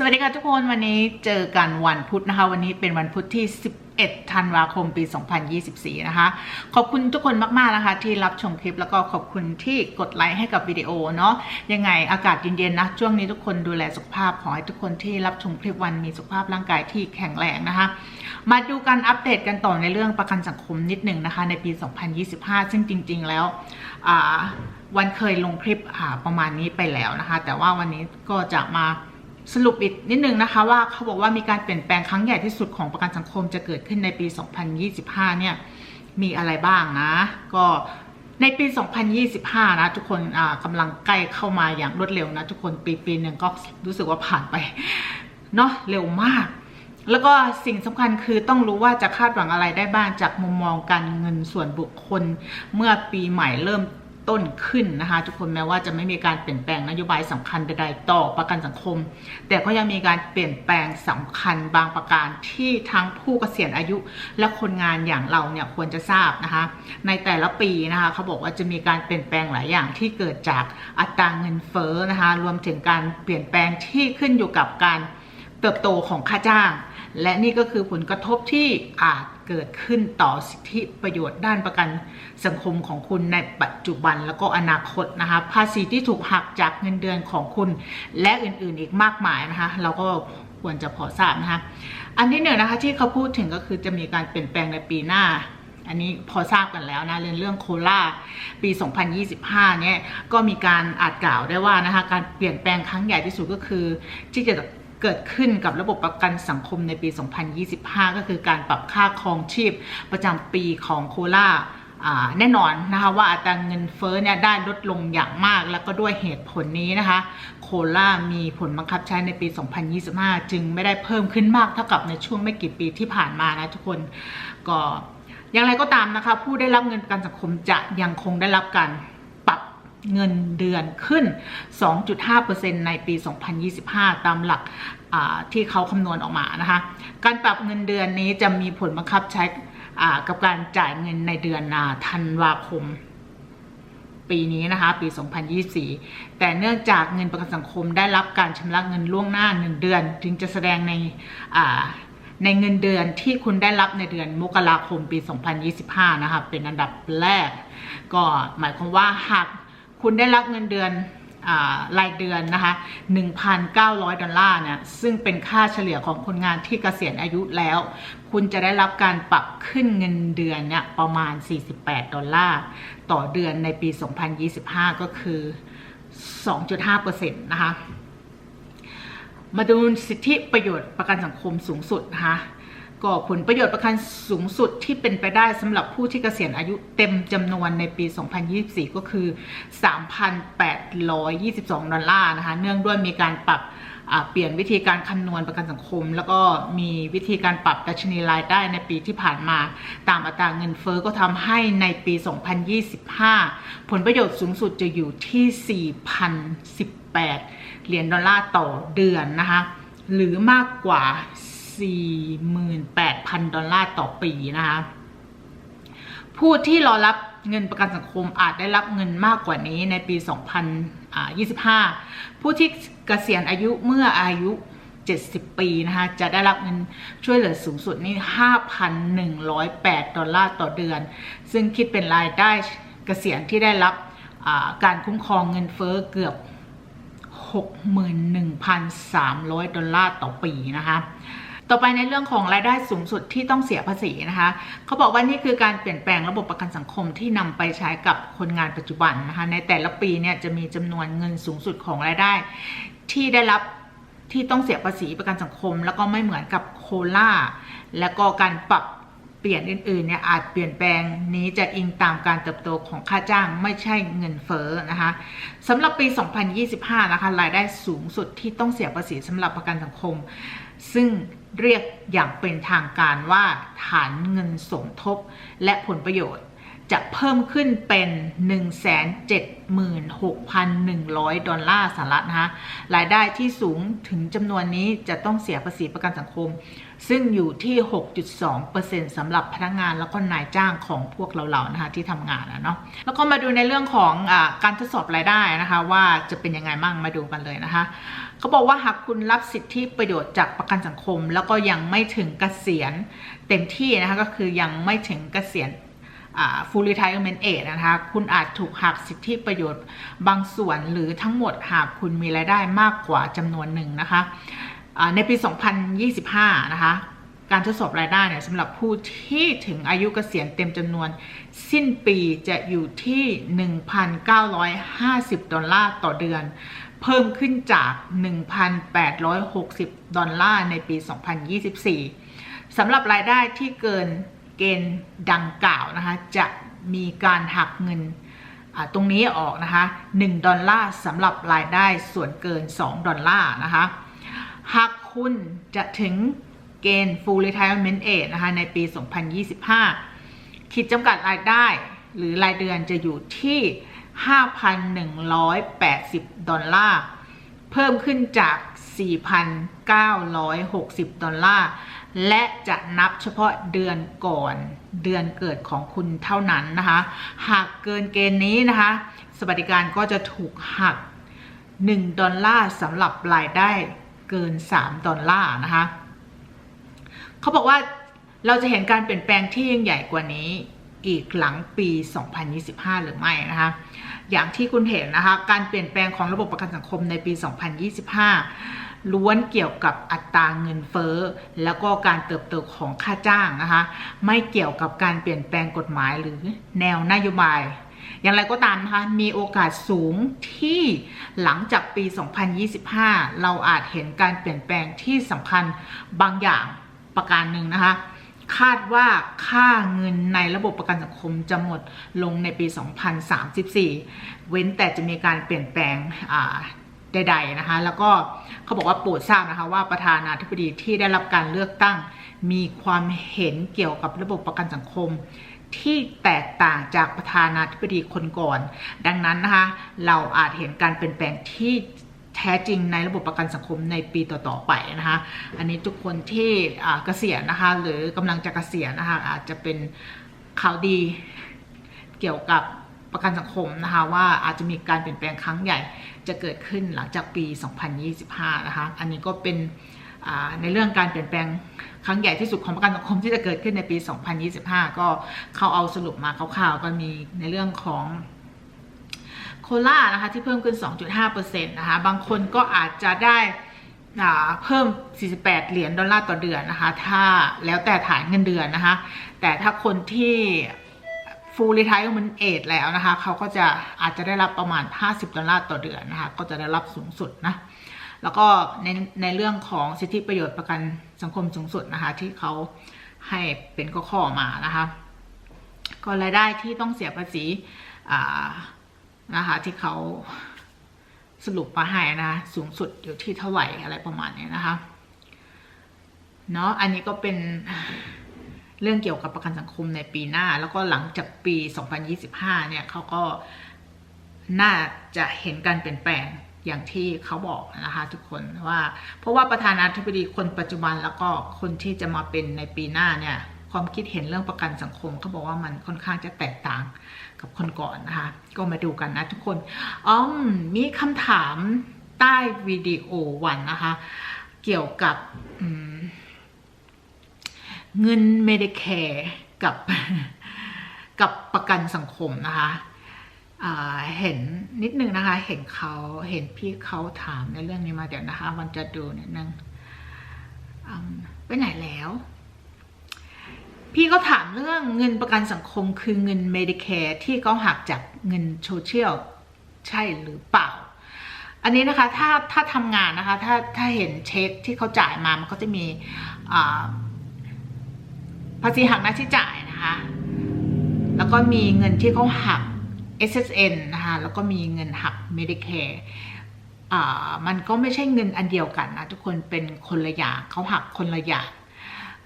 สวัสดีค่ะทุกคนวันนี้เจอกันวันพุธนะคะ วันนี้เป็นวันพุธที่ 11 ธันวาคมปี 2024 นะคะ ขอบคุณทุกคนมากๆนะคะ ที่รับชมคลิปแล้วก็ขอบคุณที่กดไลค์ให้กับวิดีโอเนาะยังไงอากาศเย็นๆนะช่วงนี้ทุกคนดูแลสุขภาพขอให้ทุกคนที่รับชมคลิปวันมีสุขภาพร่างกายที่แข็งแรงนะคะ มาดูการอัปเดตกันต่อในเรื่องประกันสังคมนิดหนึ่งนะคะ ในปี 2025 ซึ่งจริง ๆ แล้ววันเคยลงคลิปอ่าประมาณนี้ไปแล้วนะคะ แต่ว่าวันนี้ก็จะมา สรุปอีกนิดนึงนะคะว่าเขาบอกว่ามีการเปลี่ยนแปลงครั้งใหญ่ที่สุดของประกันสังคมจะเกิดขึ้นในปี 2025 เนี่ยมีอะไรบ้างนะ ก็ในปี 2025 นะทุกคนกำลังใกล้เข้ามาอย่างรวดเร็วนะทุกคนปีปีหนึ่งก็รู้สึกว่าผ่านไปเนาะเร็วมาก แล้วก็สิ่งสำคัญคือต้องรู้ว่าจะคาดหวังอะไรได้บ้างจากมุมมองการเงินส่วนบุคคล เมื่อปีใหม่เริ่ม ต้นขึ้นนะคะ ทุกคนแม้ว่าจะไม่มีการเปลี่ยนแปลงนโยบายสำคัญใดๆต่อประกันสังคม แต่ก็ยังมีการเปลี่ยนแปลงสำคัญบางประการที่ทั้งผู้เกษียณอายุ และคนงานอย่างเราเนี่ยควรจะทราบนะคะ ในแต่ละปีนะคะเขาบอกว่าจะมีการเปลี่ยนแปลงหลายอย่างที่เกิดจากอัตราเงินเฟ้อนะคะรวมถึงการเปลี่ยนแปลงที่ขึ้นอยู่กับการเติบโตของค่าจ้าง และนี่ก็คือผลกระทบที่อาจเกิดขึ้นต่อสิทธิประโยชน์ด้านประกันสังคมของคุณในปัจจุบันแล้วก็อนาคตนะคะภาษีที่ถูกหักจากเงินเดือนของคุณ และอื่นๆอีกมากมายนะคะเราก็ควรจะพอทราบนะคะอันที่หนึ่งนะคะที่เขาพูดถึงก็คือจะมีการเปลี่ยนแปลงในปีหน้าอันนี้พอทราบกันแล้วนะเรื่องเรื่องโคราปี 2025 เนี่ยก็มีการอาจกล่าวได้ว่านะคะการเปลี่ยนแปลงครั้งใหญ่ที่สุดก็คือที่จะ เกิดขึ้นกับระบบประกันสังคมในปี 2025 ก็คือการปรับค่าครองชีพประจำปีของโคราแน่นอนนะคะว่าอัตราเงินเฟ้อเนี่ยได้ลดลงอย่างมากแล้วก็ด้วยเหตุผลนี้นะคะ โคล่ามีผลบังคับใช้ในปี 2025 จึงไม่ได้เพิ่มขึ้นมากเท่ากับในช่วงไม่กี่ปีที่ผ่านมานะทุกคนก็อย่างไรก็ตามนะคะ ผู้ได้รับเงินประกันสังคมจะยังคงได้รับการปรับเงินเดือนขึ้น 2.5%ในปี 2025 ตามหลัก ที่เขาคำนวณออกมานะคะ การปรับเงินเดือนนี้จะมีผลบังคับใช้กับการจ่ายเงินในเดือนธันวาคม ปีนี้นะคะ ปี 2024 แต่เนื่องจากเงินประกันสังคมได้รับการชำระเงินล่วงหน้า 1 เดือน จึงจะแสดงในในเงินเดือนที่คุณได้รับในเดือนมกราคมปี 2025 นะคะเป็นอันดับแรก ก็หมายความว่าหากคุณได้รับเงินเดือน รายเดือนนะคะ 1,900 ดอลลาร์เนี่ย ซึ่งเป็นค่าเฉลี่ยของคนงานที่เกษียณอายุแล้ว คุณจะได้รับการปรับขึ้นเงินเดือนเนี่ยประมาณ 48 ดอลลาร์ต่อเดือนในปี 2025 ก็คือ 2.5%นะคะ มาดูสิทธิประโยชน์ประกันสังคมสูงสุดนะคะ ก็ผลประโยชน์ประกันสูงสุดที่เป็นไปได้สำหรับผู้ที่เกษียณอายุเต็มจำนวนในปี 2024 ก็คือ 3,822 ดอลลาร์นะคะ เนื่องด้วยมีการปรับเปลี่ยนวิธีการคำนวณประกันสังคม แล้วก็มีวิธีการปรับดัชนีรายได้ในปีที่ผ่านมา ตามอัตราเงินเฟอ้อก็ทำให้ในปี 2025 ผลประโยชน์สูงสุดจะอยู่ที่ 4,018 เหรียญดอลลาร์ต่อเดือนนะคะ หรือมากกว่า 48,000 ดอลลาร์ต่อปีนะคะ ผู้ที่รอรับเงินประกันสังคมอาจได้รับเงินมากกว่านี้ในปี 2025 ผู้ที่เกษียณอายุเมื่ออายุ 70 ปีนะคะ จะได้รับเงินช่วยเหลือสูงสุดนี่5,108 ดอลลาร์ต่อเดือน ซึ่งคิดเป็นรายได้เกษียณที่ได้รับการคุ้มครองเงินเฟ้อเกือบ 61,300 ดอลลาร์ต่อปีนะคะ ต่อไปในเรื่องของรายได้สูงสุดที่ต้องเสียภาษีนะคะเขาบอกว่านี่คือการเปลี่ยนแปลงระบบประกันสังคมที่นำไปใช้กับคนงานปัจจุบันนะคะในแต่ละปีเนี่ยจะมีจำนวนเงินสูงสุดของรายได้ ที่ได้รับที่ต้องเสียภาษีประกันสังคม แล้วก็ไม่เหมือนกับโคล่าและก็การปรับเปลี่ยนอื่นๆเนี่ยอาจเปลี่ยนแปลงนี้จะอิงตามการเติบโตของค่าจ้างไม่ใช่เงินเฟ้อนะคะสำหรับปี 2025 นะคะรายได้สูงสุดที่ต้องเสียภาษีสำหรับประกันสังคม ซึ่งเรียกอย่างเป็นทางการว่าฐานเงินสมทบและผลประโยชน์จะเพิ่มขึ้นเป็น 176,100 ดอลลาร์สหรัฐนะคะรายได้ที่สูงถึงจำนวนนี้จะต้องเสียภาษีประกันสังคม ซึ่งอยู่ที่ 6.2%สำหรับพนักงานแล้วก็นายจ้างของพวกเราๆนะคะที่ทำงานนะเนาะแล้วก็มาดูในเรื่องของอการทดสอบรายได้นะคะว่าจะเป็นยังไงมั่งมาดูกันเลยนะคะ เขาบอกว่าหากคุณรับสิทธิประโยชน์จากประกันสังคม แล้วก็ยังไม่ถึงเกษียณเต็มที่นะคะก็คือยังไม่ถึงเกษียณ full retirement age นะคะคุณอาจถูกหักสิทธิประโยชน์บางส่วนหรือทั้งหมดหากคุณมีรายได้มากกว่าจำนวนหนึ่งนะคะในปี 2025 นะคะการทดสอบรายได้เนี่ยสำหรับผู้ที่ถึงอายุเกษียณเต็มจำนวน สิ้นปีจะอยู่ที่ 1,950 ดอลลาร์ต่อเดือน เพิ่มขึ้นจาก 1,860 ดอลลาร์ในปี 2024 สำหรับรายได้ที่เกินเกณฑ์ดังกล่าวนะคะ จะมีการหักเงินตรงนี้ออกนะคะ 1 ดอลลาร์สำหรับรายได้ส่วนเกิน 2 ดอลลาร์นะคะ หากคุณจะถึงเกณฑ์ full retirement age นะคะ ในปี 2025คิดจำกัดรายได้หรือรายเดือนจะอยู่ที่ 5,180 ดอลลาร์ เพิ่มขึ้นจาก 4,960 ดอลลาร์ และจะนับเฉพาะเดือนก่อนเดือนเกิดของคุณเท่านั้นนะคะ หากเกินเกณฑ์นี้นะคะ สวัสดิการก็จะถูกหัก 1 ดอลลาร์สำหรับรายได้เกิน 3 ดอลลาร์นะคะ เขาบอกว่าเราจะเห็นการเปลี่ยนแปลงที่ยิ่งใหญ่กว่านี้อีกหลังปี 2025 หรือไม่นะคะ อย่างที่คุณเห็นนะคะ การเปลี่ยนแปลงของระบบประกันสังคมในปี 2025 ล้วนเกี่ยวกับอัตราเงินเฟ้อ แล้วก็การเติบโตของค่าจ้างนะคะ ไม่เกี่ยวกับการเปลี่ยนแปลงกฎหมายหรือแนวนโยบาย อย่างไรก็ตามนะคะ มีโอกาสสูงที่หลังจากปี 2025 เราอาจเห็นการเปลี่ยนแปลงที่สำคัญบางอย่างประการหนึ่งนะคะ คาดว่าค่าเงินในระบบประกันสังคมจะหมดลงในปี 2034 เว้นแต่จะมีการเปลี่ยนแปลงใดๆนะคะ แล้วก็เขาบอกว่าโปรดทราบนะคะว่าประธานาธิบดีที่ได้รับการเลือกตั้ง มีความเห็นเกี่ยวกับระบบประกันสังคม ที่แตกต่างจากประธานาธิบดีคนก่อน ดังนั้นนะคะเราอาจเห็นการเปลี่ยนแปลงที่ แท้จริงในระบบประกันสังคมในปีต่อๆไปนะคะ อันนี้ทุกคนที่เกษียณนะคะ หรือกำลังจะเกษียณนะคะ อาจจะเป็นข่าวดีเกี่ยวกับประกันสังคมนะคะว่าอาจจะมีการเปลี่ยนแปลงครั้งใหญ่จะเกิดขึ้นหลังจากปี 2025 นะคะ อันนี้ก็เป็นในเรื่องการเปลี่ยนแปลงครั้งใหญ่ที่สุดของประกันสังคมที่จะเกิดขึ้นในปี 2025 ก็เขาเอาสรุปมาคร่าวๆก็มีในเรื่องของ โคล่านะคะที่เพิ่มขึ้น 2.5%นะคะบางคนก็อาจจะได้เพิ่ม 48 เหรียญดอลลาร์ต่อเดือนนะคะ ถ้าแล้วแต่ฐานเงินเดือนนะคะ แต่ถ้าคนที่ full retirement age แล้วนะคะ เขาก็จะอาจจะได้รับประมาณ 50 ดอลลาร์ต่อเดือนนะคะ ก็จะได้รับสูงสุดนะ แล้วก็ในในเรื่องของสิทธิประโยชน์ประกันสังคมสูงสุดนะคะ ที่เขาให้เป็นข้อๆมานะคะ ก็รายได้ที่ต้องเสียภาษีอ่า นะคะ ที่เขาสรุปมาให้นะสูงสุดอยู่ที่เท่าไหร่อะไรประมาณนี้นะคะเนาะอันนี้ก็เป็นเรื่องเกี่ยวกับประกันสังคมในปีหน้า แล้วก็หลังจากปี 2025 เนี่ยเขาก็น่าจะเห็นการเปลี่ยนแปลงอย่างที่เขาบอกนะคะทุกคนว่า เพราะว่าประธานาธิบดีคนปัจจุบันแล้วก็คนที่จะมาเป็นในปีหน้าเนี่ย ความคิดเห็นเรื่องประกันสังคมเขาบอกว่ามันค่อนข้างจะแตกต่างกับคนก่อนนะคะ ก็มาดูกันนะทุกคนอ๋อมีคำถามใต้วิดีโอวันนะคะ เกี่ยวกับเงินเมดิแคร์กับกับประกันสังคมนะคะเห็นนิดนึงนะคะ เห็นเขาเห็นพี่เขาถามในเรื่องนี้มาเดี๋ยวนะคะ มันจะดูนิดนึงไปไหนแล้ว พี่ก็ถามเรื่องเงินประกันสังคมคือเงิน Medicare ที่เขาหักจากเงินโซเชียลใช่หรือเปล่า อันนี้นะคะถ้าถ้าทำงานนะคะ ถ้าถ้าเห็นเช็คที่เขาจ่ายมามันก็จะมีภาษีหักหน้าที่จ่ายนะคะ แล้วก็มีเงินที่เขาหัก SSN นะคะแล้วก็มีเงินหัก Medicare อ่ามันก็ไม่ใช่เงินอันเดียวกันนะทุกคนเป็นคนละอย่างเขาหักคนละอย่าง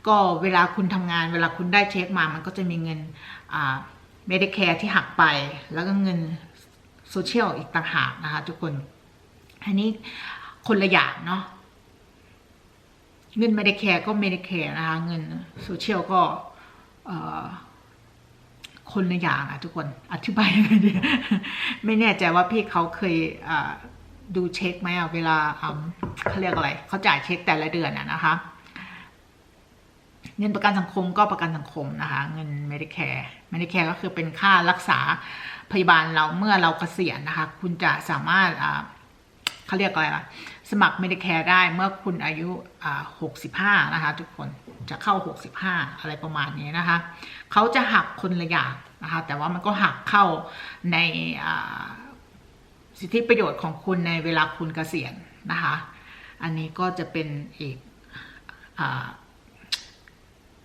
ก็เวลาคุณทำงาน เวลาคุณได้เช็คมามันก็จะมีเงินเมดิแคร์ที่หักไป แล้วก็เงินโซเชียลอีกต่างหากนะคะ ทุกคน อันนี้คนละอย่างเนาะเงิน Medicare ก็ Medicare นะคะ เงินโซเชียลก็คนละอย่างอะทุกคนอธิบายยังไงดีไม่แน่ใจว่าพี่เขาเคยดูเช็คไหมอะเวลาเขาเรียกอะไรเขาจ่ายเช็คแต่ละเดือนอะนะคะ เงินประกันสังคมก็ประกันสังคมนะคะ เงิน Medicare Medicare ก็คือเป็นค่ารักษาพยาบาลเราเมื่อเราเกษียณนะคะ คุณจะสามารถอ่าเขาเรียกอะไรล่ะสมัคร Medicare ได้เมื่อคุณอายุอ่า65 นะคะ ทุกคนจะเข้า 65 อะไรประมาณนี้นะคะ เขาจะหักคนละอย่างนะคะ แต่ว่ามันก็หักเข้าในอ่าสิทธิประโยชน์ของคุณในเวลาคุณเกษียณนะคะ อันนี้ก็จะเป็นอีกอา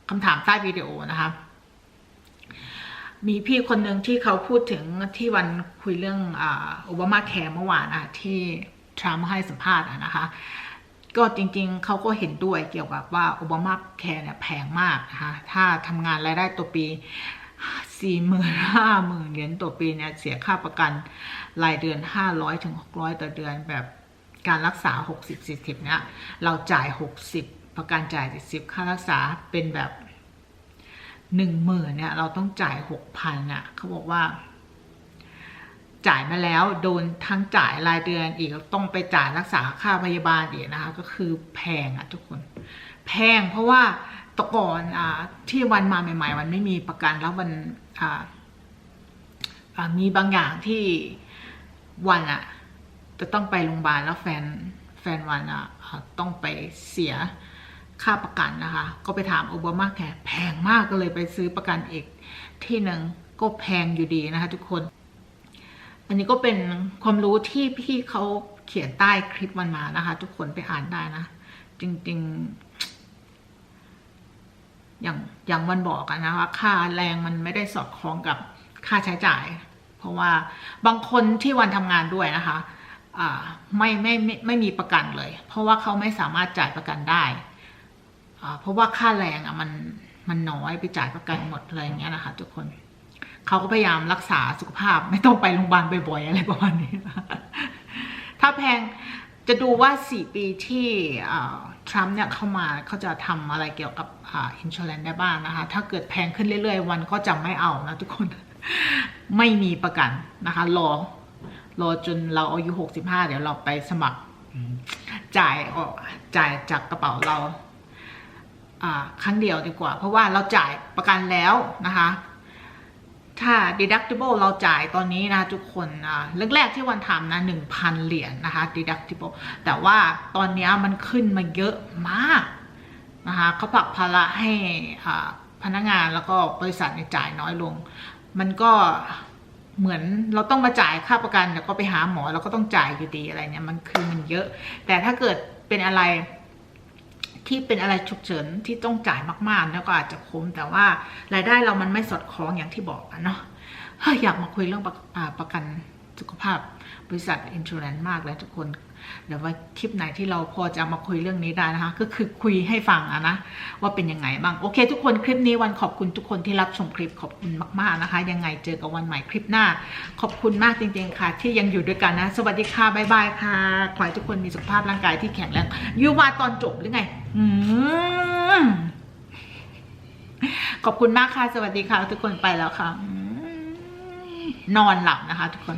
คำถามใต้วิดีโอนะคะ มีพี่คนหนึ่งที่เขาพูดถึงที่วันคุยเรื่องโอบามาแคร์เมื่อวานอะที่ทรัมป์ให้สัมภาษณ์นะคะ ก็จริงๆ เขาก็เห็นด้วยเกี่ยวกับว่าโอบามาแคร์เนี่ยแพงมากนะคะถ้าทำงานรายได้ตัวปีสี่หมื่นห้าหมื่นเหรียญต่อปีเนี่ยเสียค่าประกันรายเดือนห้าร้อยถึงหกร้อยต่อเดือนแบบการรักษาหกสิบสี่สิบเนี่ยเราจ่ายหกสิบ ประกันจ่ายสิบค่ารักษาเป็นแบบหนึ่งหมื่นเนี่ย เราต้องจ่ายหกพันอะเขาบอกว่า จ่ายมาแล้วโดนทั้งจ่ายรายเดือนอีกต้องไปจ่ายรักษาค่าพยาบาลอีกนะคะ ก็คือแพงอะทุกคน แพงเพราะว่าตะก่อนอ่าที่วันมาใหม่ๆมันไม่มีประกันแล้วมันอ่ามีบางอย่างที่วันอะจะต้องไปโรงพยาบาลแล้วแฟนแฟนวันอะอ่าต้องไปเสีย ค่าประกันนะคะ ก็ไปถามโอบามาแคร์แพงมากก็เลยไปซื้อประกันอีกที่หนึ่งก็แพงอยู่ดีนะคะ ทุกคน อันนี้ก็เป็นความรู้ที่พี่เขาเขียนใต้คลิปมันมานะคะ ทุกคนไปอ่านได้นะ จริง ๆ อย่างอย่างวันบอกกันนะคะค่าแรงมันไม่ได้สอดคล้องกับค่าใช้จ่าย เพราะว่าบางคนที่วันทำงานด้วยนะคะไม่ไม่ไม่ไม่มีประกันเลย เพราะว่าเขาไม่สามารถจ่ายประกันได้ เพราะว่าค่าแรงอะมันมันน้อยไปจ่ายประกันหมดอะไรอย่างเงี้ยนะคะทุกคนเขาก็พยายามรักษาสุขภาพไม่ต้องไปโรงพยาบาลบ่อยๆอะไรประมาณนี้ ถ้าแพงจะดูว่า 4 ปีที่ทรัมป์เนี่ยเข้ามาเขาจะทำอะไรเกี่ยวกับอินช r เลนได้บ้างนะคะ ถ้าเกิดแพงขึ้นเรื่อยๆ วันก็จะไม่เอานะทุกคนไม่มีประกันนะคะ รอ รอจนเราอายุ 65 เดี๋ยวเราไปสมัครจ่ายออกจ่ายจากกระเป๋าเรา ครั้งเดียวดีกว่า เพราะว่าเราจ่ายประกันแล้วนะคะ ถ้า deductible เราจ่ายตอนนี้นะทุกคนอ่าแรกๆที่วันทำนะหนึ่งพันเหรียญนนะคะ deductible แต่ว่าตอนนี้มันขึ้นมาเยอะมากนะคะเขาผลักภาระให้พนักงานแล้วก็บริษัทในจ่ายน้อยลง มันก็เหมือนเราต้องมาจ่ายค่าประกันแล้วก็ไปหาหมอเราก็ต้องจ่ายอยู่ดีอะไรเนี่ยมันคือมันเยอะ แต่ถ้าเกิดเป็นอะไร ที่เป็นอะไรฉุกเฉินที่ต้องจ่ายมากๆแล้วก็อาจจะคุ้มแต่ว่ารายได้เรามันไม่สอดคล้องอย่างที่บอกอะเนาะอยากมาคุยเรื่องประประกันสุขภาพบริษัทอินชูแรนซ์มากเลยทุกคน เดี๋ยวว่าคลิปไหนที่เราพอจะมาคุยเรื่องนี้ได้นะคะ ก็คือคุยให้ฟังอะนะ ว่าเป็นยังไงบ้าง โอเค ทุกคนคลิปนี้วันขอบคุณทุกคนที่รับชมคลิปขอบคุณมาก ๆนะคะ ยังไงเจอกันวันใหม่คลิปหน้า ขอบคุณมากจริง ๆ ค่ะ ที่ยังอยู่ด้วยกันนะ สวัสดีค่ะบ๊ายบายค่ะ ขอให้ทุกคนมีสุขภาพร่างกายที่แข็งแรงยูมาตอนจบหรือไง ขอบคุณมากค่ะ สวัสดีค่ะ ทุกคนไปแล้วค่ะ นอนหลับนะคะ ทุกคน